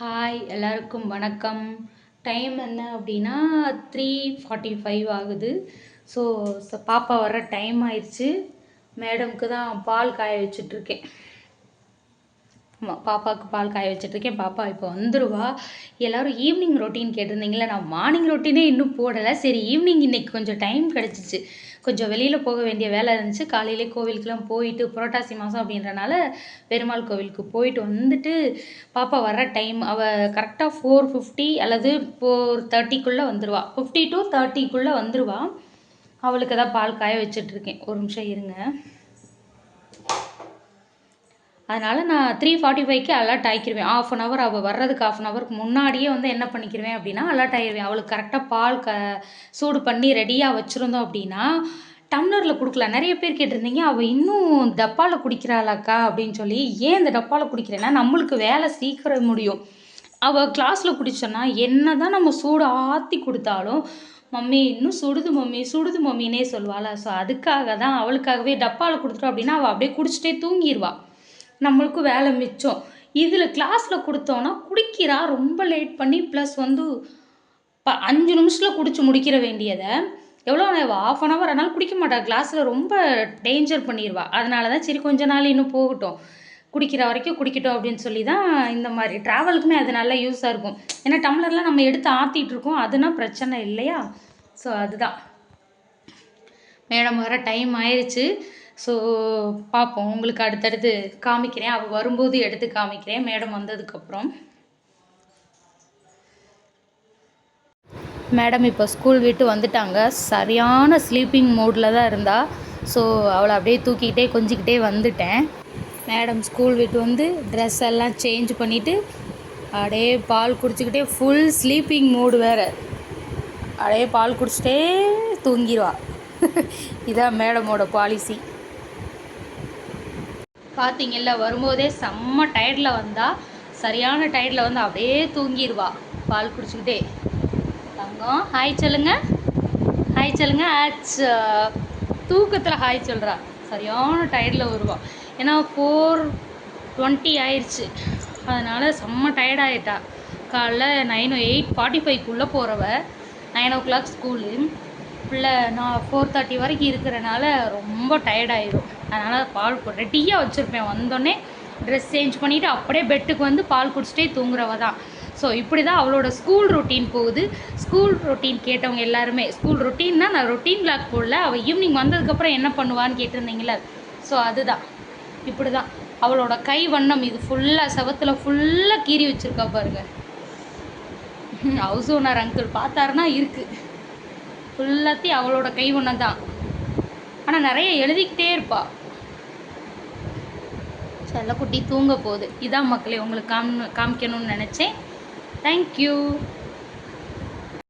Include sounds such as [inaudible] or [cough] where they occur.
Hi எல்லாருக்கும் வணக்கம். Time என்ன அப்படின்னா த்ரீ ஃபார்ட்டி ஃபைவ் ஆகுது ஸோ பாப்பா வர டைம் ஆயிடுச்சு. மேடம்க்கு தான் பால் காய வச்சுட்ருக்கேன் ஆமாம் பாப்பாவுக்கு பால் காய வச்சிட்ருக்கேன். பாப்பா இப்போ வந்துடுவா எல்லோரும் ஈவினிங் ரொட்டீன் கேட்டிருந்தீங்களே நான் மார்னிங் ரொட்டீனே இன்னும் போடலை. சரி ஈவினிங் இன்றைக்கி கொஞ்சம் டைம் கிடச்சிச்சு. கொஞ்சம் வெளியில் போக வேண்டிய வேலை இருந்துச்சு. காலையிலே கோவிலுக்குலாம் போயிட்டு புரட்டாசி மாதம் அப்படின்றனால பெருமாள் கோவிலுக்கு போயிட்டு வந்துட்டு பாப்பா வர டைம் அவள் கரெக்டாக ஃபோர் ஃபிஃப்டி அல்லது ஃபோர் தேர்ட்டிக்குள்ளே வந்துடுவா ஃபிஃப்டி டு தேர்ட்டிக்குள்ளே வந்துடுவா அவளுக்கு தான் பால் காய வச்சிட்ருக்கேன். ஒரு நிமிஷம் இருங்க. அதனால் நான் த்ரீ ஃபார்ட்டி ஃபைவ்க்கு அலர்ட் ஆகிக்கிருவேன் ஆஃப் அன் ஹவர் அவள் வர்றதுக்கு ஆஃப் அன் ஹவருக்கு முன்னாடியே வந்து என்ன பண்ணிக்கிருவேன் அப்படின்னா அலர்ட் ஆகிடுவேன் அவளுக்கு கரெக்டாக பால் க சூடு பண்ணி ரெடியாக வச்சுருந்தோம் அப்படின்னா டம்ளரில் கொடுக்கல. நிறைய பேர் கேட்டிருந்தீங்க அவள் இன்னும் டப்பாவில் குடிக்கிறாளாக்கா? அப்படின்னு சொல்லி ஏன் இந்த டப்பாவில் குடிக்கிறேன்னா நம்மளுக்கு வேலை சீக்கிரம் முடியும். அவள் கிளாஸில் குடிச்சோன்னா என்ன தான் நம்ம சூடு ஆற்றி கொடுத்தாலும் மம்மி இன்னும் சுடுது மம்மி சுடுது மம்மின்னே சொல்லுவாள். ஸோ அதுக்காக தான் அவளுக்காகவே டப்பாவில் கொடுத்துட்டோம் அப்படின்னா அவள் அப்படியே குடிச்சிட்டே தூங்கிடுவாள் நம்மளுக்கும் வேலை மிச்சம். இதில் கிளாஸில் கொடுத்தோன்னா குடிக்கிறா ரொம்ப லேட் பண்ணி ப்ளஸ் வந்து ப அஞ்சு நிமிஷத்தில் குடிச்சு முடிக்கிற வேண்டியதை எவ்வளோ ஆஃப் அன் ஹவர் ஆனாலும் குடிக்க மாட்டா. கிளாஸில் ரொம்ப டேஞ்சர் பண்ணிடுவா. அதனால தான் சரி கொஞ்ச நாள் இன்னும் போகட்டும். குடிக்கிற வரைக்கும் குடிக்கட்டும் அப்படின்னு சொல்லி தான் இந்த மாதிரி ட்ராவலுக்குமே அது நல்லா யூஸாக இருக்கும். ஏன்னா டம்ளர்லாம் நம்ம எடுத்து ஆற்றிட்டு இருக்கோம். அதுனா பிரச்சனை இல்லையா? ஸோ அதுதான். மேடம் வர டைம் ஆயிடுச்சு ஸோ பார்ப்போம் உங்களுக்கு அடுத்தடுத்து காமிக்கிறேன். அவள் வரும்போது எடுத்து காமிக்கிறேன். மேடம் வந்ததுக்கப்புறம். மேடம் இப்போ ஸ்கூல் விட்டு வந்துட்டாங்க. சரியான ஸ்லீப்பிங் மோடில் தான் இருந்தா. ஸோ அவளை அப்படியே தூக்கிக்கிட்டே கொஞ்சிக்கிட்டே வந்துட்டேன். மேடம் ஸ்கூல் விட்டு வந்து ட்ரெஸ் எல்லாம் சேஞ்ச் பண்ணிவிட்டு அப்படியே பால் குடிச்சிக்கிட்டே ஃபுல் ஸ்லீப்பிங் மூடு வேறு. அப்படியே பால் குடிச்சிட்டே தூங்கிடுவா [laughs] இதான் மேடமோட பாலிசி பார்த்தீங்கல்ல வரும்போதே செம்ம டயர்டில் வந்தால் சரியான டயர்டில் வந்து அப்படியே தூங்கிடுவா பால் குடிச்சுக்கிட்டே. தங்கம் ஹாய் சொல்லுங்க. ஹாய் சொல்லுங்க. ஆச் uh, தூக்கத்தில் ஹாய் சொல்கிறா சரியான டயர்டில் வருவாள் ஏன்னா ஃபோர் டுவெண்ட்டி ஆயிடுச்சு அதனால் செம்ம டயர்ட் காலைல நைன் எயிட் ஃபார்ட்டி ஃபைவ்க்குள்ளே போகிறவ நைன் ஓ கிளாக் ஸ்கூலு பிள்ளை நான் ஃபோர் தேர்ட்டி வரைக்கும் இருக்கிறனால ரொம்ப டயர்டாயிரும் அதனால் பால் ரெடியாக வச்சுருப்பேன். வந்தோடனே ட்ரெஸ் சேஞ்ச் பண்ணிவிட்டு அப்படியே பெட்டுக்கு வந்து பால் குடிச்சிட்டே தூங்குறவ தான் ஸோ இப்படி தான் அவளோட ஸ்கூல் ரொட்டீன் போகுது. ஸ்கூல் ரொட்டீன் கேட்டவங்க எல்லாருமே ஸ்கூல் ரொட்டீன்னா நான் ரொட்டீன் பிளாக் போடல. அவள் ஈவினிங் வந்ததுக்கப்புறம் என்ன பண்ணுவான்னு கேட்டிருந்தீங்களே ஸோ அதுதான். இப்படி தான் அவளோட கை வண்ணம் இது ஃபுல்லாக செவத்தில் ஃபுல்லாக கீறி வச்சுருக்கா பாருங்க. ஹவுஸ் ஓனர் அங்கிள் பார்த்தாருன்னா இருக்குது ஃபுல்லாத்தையும் அவளோட கை வண்ணம் தான். ஆனால் நிறைய எழுதிக்கிட்டே இருப்பாள் செல்லக்குட்டி தூங்க போகுது. இதான் மக்களே உங்களுக்கு காம் காமிக்கணும்னு நினச்சேன். தேங்க்யூ